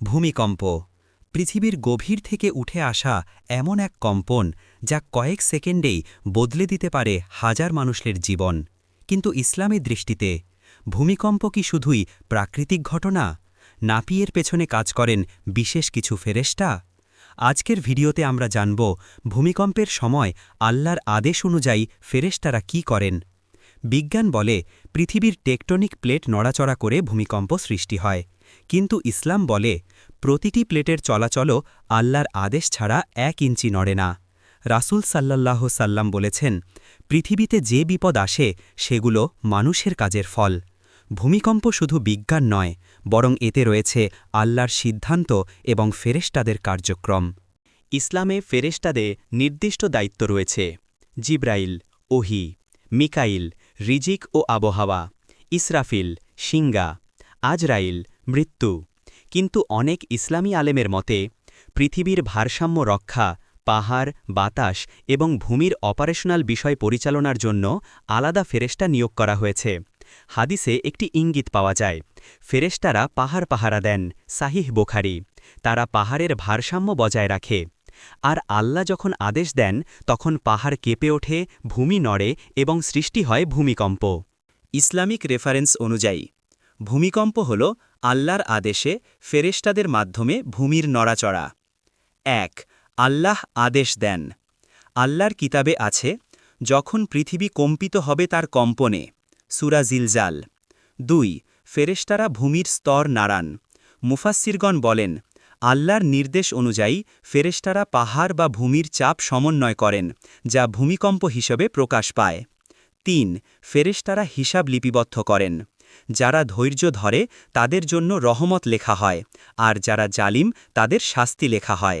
ভূমিকম্প। পৃথিবীর গভীর থেকে উঠে আসা এমন এক কম্পন যা কয়েক সেকেন্ডেই বদলে দিতে পারে হাজার মানুষের জীবন। কিন্তু ইসলামের দৃষ্টিতে, ভূমিকম্প কি শুধুই প্রাকৃতিক ঘটনা? নাপিয়ের পেছনে কাজ করেন বিশেষ কিছু ফেরেস্টা আজকের ভিডিওতে আমরা জানব ভূমিকম্পের সময় আল্লাহর আদেশ অনুযায়ী ফেরেশতারা কি করেন। বিজ্ঞান বলে পৃথিবীর টেকটনিক প্লেট নড়াচড়া করে ভূমিকম্প সৃষ্টি হয়। কিন্তু ইসলাম বলে প্রতিটি প্লেটের চলাচলও আল্লাহর আদেশ ছাড়া এক ইঞ্চি নড়ে না। রাসূল সাল্লাল্লাহ সাল্লাম বলেছেন, পৃথিবীতে যে বিপদ আসে, সেগুলো মানুষের কাজের ফল। ভূমিকম্প শুধু বিজ্ঞান নয়, বরং এতে রয়েছে আল্লাহর সিদ্ধান্ত এবং ফেরেশতাদের কার্যক্রম। ইসলামে ফেরেশতাদের নির্দিষ্ট দায়িত্ব রয়েছে। জিব্রাইল, ওহি, মিকাইল, রিজিক ও আবহাওয়া, ইসরাফিল সিঙ্গা আজরাইল, মৃত্যু। কিন্তু অনেক ইসলামী আলেমের মতে, পৃথিবীর ভারসাম্য রক্ষা, পাহাড়, বাতাস এবং ভূমির অপারেশনাল বিষয় পরিচালনার জন্য আলাদা ফেরেস্টা নিয়োগ করা হয়েছে। হাদিসে একটি ইঙ্গিত পাওয়া যায় ফেরেস্টারা পাহাড় পাহারা দেন, সাহিহ বোখারি, তারা পাহাড়ের ভারসাম্য বজায় রাখে। আর আল্লাহ যখন আদেশ দেন, তখন পাহাড় কেঁপে ওঠে, ভূমি নড়ে এবং সৃষ্টি হয় ভূমিকম্প। ইসলামিক রেফারেন্স অনুযায়ী ভূমিকম্প হল আল্লাহর আদেশে ফেরেশতাদের মাধ্যমে ভূমির নড়াচড়া। এক, আল্লাহ আদেশ দেন। আল্লাহর কিতাবে আছে, যখন পৃথিবী কম্পিত হবে তার কম্পনে, সুরা জিলজাল। দুই, ফেরেশতারা ভূমির স্তর নাড়ান। মুফাসিরগণ বলেন, আল্লাহর নির্দেশ অনুযায়ী ফেরেশতারা পাহাড় বা ভূমির চাপ সমন্বয় করেন, যা ভূমিকম্প হিসেবে প্রকাশ পায়। তিন, ফেরেশতারা হিসাব লিপিবদ্ধ করেন। যারা ধৈর্য ধরে, তাদের জন্য রহমত লেখা হয়, আর যারা জালিম, তাদের শাস্তি লেখা হয়।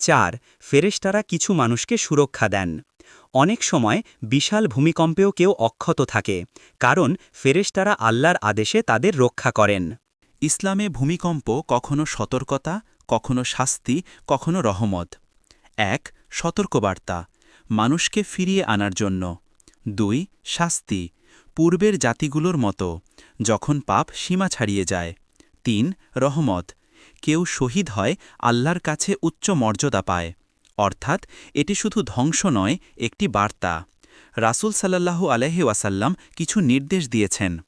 চার, ফেরেশতারা কিছু মানুষকে সুরক্ষা দেন। অনেক সময় বিশাল ভূমিকম্পেও কেউ অক্ষত থাকে, কারণ ফেরেশতারা আল্লাহর আদেশে তাদের রক্ষা করেন। ইসলামে ভূমিকম্প কখনো সতর্কতা, কখনো শাস্তি, কখনো রহমত। এক, সতর্কবার্তা। মানুষকে ফিরিয়ে আনার জন্য। দুই, শাস্তি। পূর্বের জাতিগুলোর মতো, যখন পাপ সীমা ছাড়িয়ে যায়। তিন, রহমত। কেউ শহীদ হয় আল্লাহর কাছে উচ্চ মর্যাদা পায়। অর্থাৎ, এটি শুধু ধ্বংস নয়, একটি বার্তা। রাসুল সাল্লাল্লাহু আলহি ওয়াসাল্লাম কিছু নির্দেশ দিয়েছেন।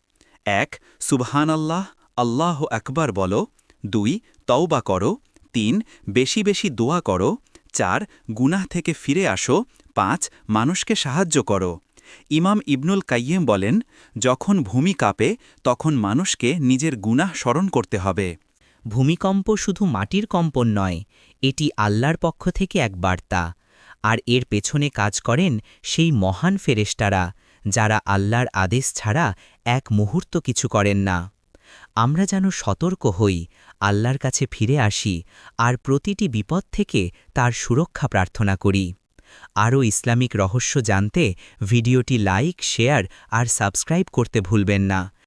এক, সুবহানাল্লাহ আল্লাহ আল্লাহ আকবার বলো। দুই, তওবা করো। তিন, বেশি বেশি দোয়া করো। চার, গুনাহ থেকে ফিরে আসো। পাঁচ, মানুষকে সাহায্য করো। ইমাম ইবনুল কাইয়েম বলেন, যখন ভূমি কাঁপে, তখন মানুষকে নিজের গুনাহ স্মরণ করতে হবে। ভূমিকম্প শুধু মাটির কম্পন নয়, এটি আল্লাহর পক্ষ থেকে এক বার্তা। আর এর পেছনে কাজ করেন সেই মহান ফেরেশতারা, যারা আল্লাহর আদেশ ছাড়া এক মুহূর্ত কিছু করেন না। আমরা যেন সতর্ক হই, আল্লাহর কাছে ফিরে আসি, আর প্রতিটি বিপদ থেকে তার সুরক্ষা প্রার্থনা করি। আরও ইসলামিক রহস্য জানতে ভিডিওটি লাইক শেয়ার আর সাবস্ক্রাইব করতে ভুলবেন না।